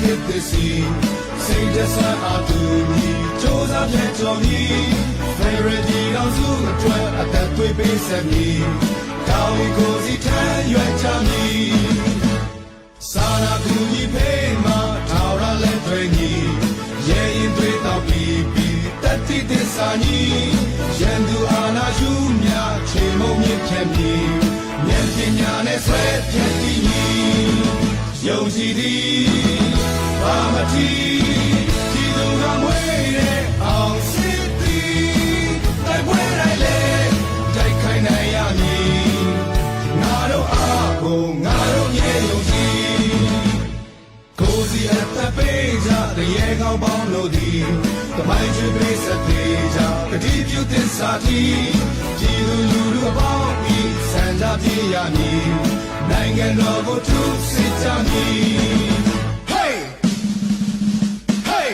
ခေတ်သစ်စီစိတ်တဆန်းအတူညီစ조사ဖြတ်ကျော်မီဖေရဒီတော်စုအတွက်အသက်သွေးပေးဆက်မီတောင်းကိုစီထမ်းရွက်ချမီစာနာကူညီဖေးမှာထောင်ရလက်တွေညီရဲရင်တွေတော့ပြီးပြီးတတိသစ္စာညီရန်သူအာနာရှုမြချေမုံမြင့်ဖြတ်မီဉာဏ်ပညာနဲ့ဆွဲဖြတ်တည်ညီ ယုံကြည်သည်ဘာမတီဒီလူကမွေးတဲ့အောင်စစ်သည်တိုက်ပွဲတိုင်းလေတိုက်ခိုင်းနိုင်ရမည်ငါတို့အားကိုငါတို့ညဲ့ယုံကြည်ကိုစီအပ်တဲ့ပေးကြတရေကောင်းပေါင်းလို့ဒီတမိုင်းချွေပေးစတဲ့ကြကတိပြုသစ္စာတီကြည်လူလူတို့ပေါင်းပြီးစံကြပြရမည် နိုင်ငံတော်ကိုထုစစ်ကြမည် Hey Hey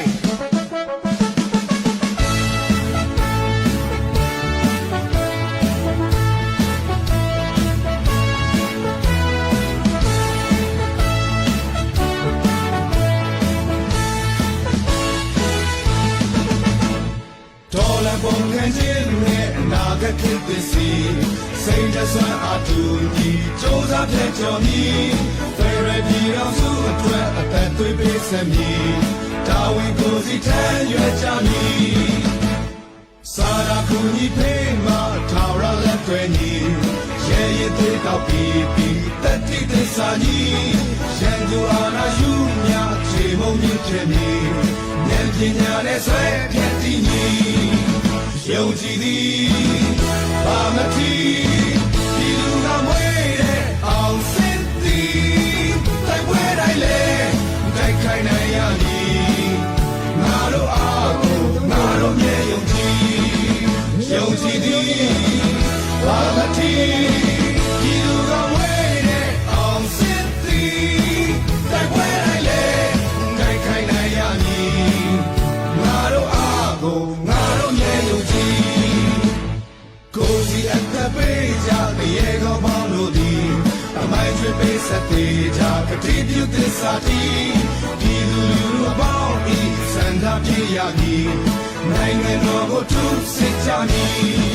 ဒေါ်လာပုံခံခြင်းနဲ့အနာဂတ်ခေတ်သစ်စီ စိတ်တဆွမ်းအတူညီစ조사ဖြတ်ကျော်မီဖေရဒီတော်စုအတွက်အသက်သွေးပေးဆက်မီတာဝန်ကိုစီထမ်းရွက်ကြမီစာရာကူညီဖေးမှာထာဝရလက်တွေညီရဲရဲသေးတော့ပြီးပြီးတတိသစ္စာညီရန်သူအာနာရှုမြချေမုံမြင့်ခြင်းမီဉာဏ်ပညာနဲ့ဆွဲဖြတ်တည်ညီ ယုံကြည်သည်ဘာမတီဒီလူကမွေးတဲ့အောင်စင်သည်တိုက်ပွဲတိုင်းလေတိုက်ခိုင်းနိုင်ရမည်ငါတို့အားကိုငါတို့မြေယုံကြည်ယုံကြည်သည်ဘာမတီ ပေးဆက်သေးကြကတိပြုသစ္စာတီဒီလူလူအပေါင်းဤစံသာပြေရမည်နိုင်ငံတော်ကိုထုစစ်ကြမည်